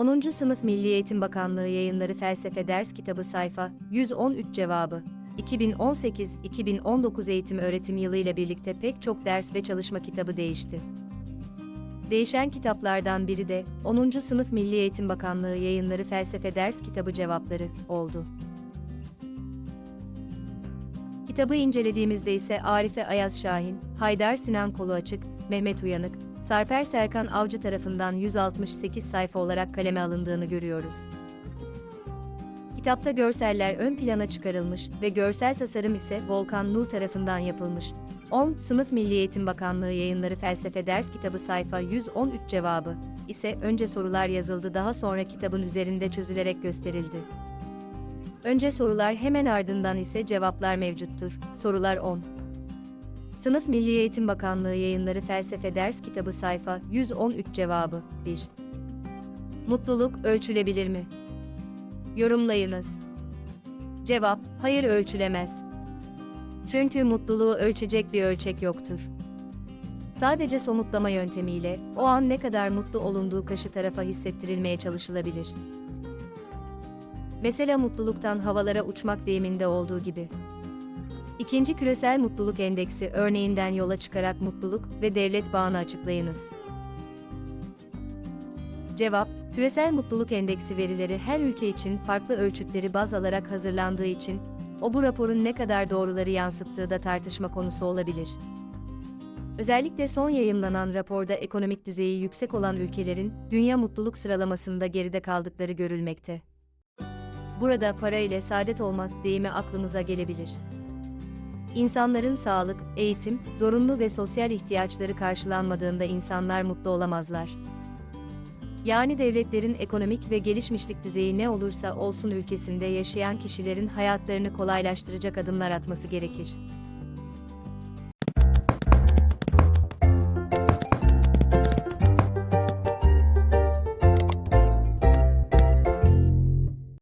10. Sınıf Milli Eğitim Bakanlığı Yayınları Felsefe Ders Kitabı Sayfa 113 Cevabı 2018-2019 eğitim öğretim yılı ile birlikte pek çok ders ve çalışma kitabı değişti. Değişen kitaplardan biri de 10. Sınıf Milli Eğitim Bakanlığı Yayınları Felsefe Ders Kitabı Cevapları oldu. Kitabı incelediğimizde ise Arife Ayaz Şahin, Haydar Sinan Koluaçık, Mehmet Uyanık, Sarper Serkan Avcı tarafından 168 sayfa olarak kaleme alındığını görüyoruz. Kitapta görseller ön plana çıkarılmış ve görsel tasarım ise Volkan Nur tarafından yapılmış. 10. Sınıf Milli Eğitim Bakanlığı Yayınları Felsefe Ders Kitabı sayfa 113 cevabı ise önce sorular yazıldı daha sonra kitabın üzerinde çözülerek gösterildi. Önce sorular hemen ardından ise cevaplar mevcuttur. Sorular 10. Sınıf Milli Eğitim Bakanlığı Yayınları Felsefe Ders Kitabı sayfa 113 cevabı 1. Mutluluk ölçülebilir mi? Yorumlayınız. Cevap: Hayır ölçülemez. Çünkü mutluluğu ölçecek bir ölçek yoktur. Sadece somutlama yöntemiyle o an ne kadar mutlu olunduğu karşı tarafa hissettirilmeye çalışılabilir. Mesela mutluluktan havalara uçmak deyiminde olduğu gibi. İkinci küresel mutluluk endeksi örneğinden yola çıkarak mutluluk ve devlet bağını açıklayınız. Cevap, küresel mutluluk endeksi verileri her ülke için farklı ölçütleri baz alarak hazırlandığı için, o bu raporun ne kadar doğruları yansıttığı da tartışma konusu olabilir. Özellikle son yayımlanan raporda ekonomik düzeyi yüksek olan ülkelerin dünya mutluluk sıralamasında geride kaldıkları görülmekte. Burada para ile saadet olmaz deyimi aklımıza gelebilir. İnsanların sağlık, eğitim, zorunlu ve sosyal ihtiyaçları karşılanmadığında insanlar mutlu olamazlar. Yani devletlerin ekonomik ve gelişmişlik düzeyi ne olursa olsun ülkesinde yaşayan kişilerin hayatlarını kolaylaştıracak adımlar atması gerekir.